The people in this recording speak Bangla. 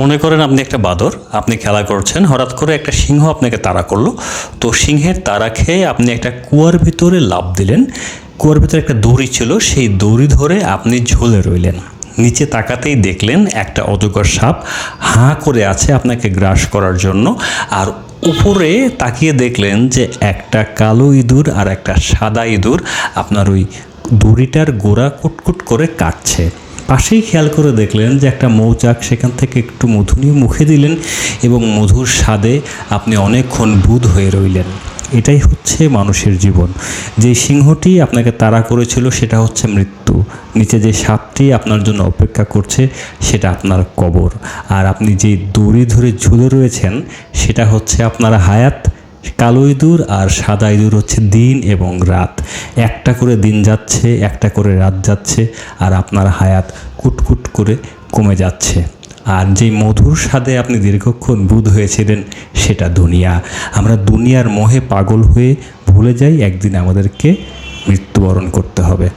মনে করেন আপনি একটা বাদর, আপনি খেলা করছেন, হঠাৎ করে একটা সিংহ আপনাকে তাড়া করল। তো সিংহের তাড়া খেয়ে আপনি একটা কুয়ার ভিতরে লাফ দিলেন। কুয়ার ভিতরে একটা দড়ি ছিল, সেই দড়ি ধরে আপনি ঝুলে রইলেন। নিচে তাকাতেই দেখলেন একটা অজগর সাপ হাঁ করে আছে আপনাকে গ্রাস করার জন্য। আর উপরে তাকিয়ে দেখলেন যে একটা কালো ইঁদুর আর একটা সাদা ইঁদুর আপনার ওই দড়িটার গোড়া কুটকুট করে কাটছে। পাশেই খেয়াল করে দেখলেন যে একটা মৌচাক সেখান থেকে একটু মধু নিয়ে মুখে দিলেন এবং মধুর স্বাদে আপনি অনেকক্ষণ বুধ হয়ে রইলেন। এটাই হচ্ছে মানুষের জীবন। যে সিংহটি আপনাকে তাড়া করেছিল সেটা হচ্ছে মৃত্যু। নিচে যে সাপটি আপনার জন্য অপেক্ষা করছে সেটা আপনার কবর। আর আপনি যে দড়ি ধরে ঝুলে রয়েছেন সেটা হচ্ছে আপনার হায়াত কালো ইঁদুর আর সাদা ইঁদুর হচ্ছে দিন এবং রাত। একটা করে দিন যাচ্ছে, একটা করে রাত যাচ্ছে আর আপনার হায়াত কুটকুট করে কমে যাচ্ছে। আর যেই মধুর স্বাদে আপনি দীর্ঘক্ষণ বুধ হয়েছিলেন, সেটা দুনিয়া। আমরা দুনিয়ার মোহে পাগল হয়ে ভুলে যাই একদিন আমাদেরকে মৃত্যুবরণ করতে হবে।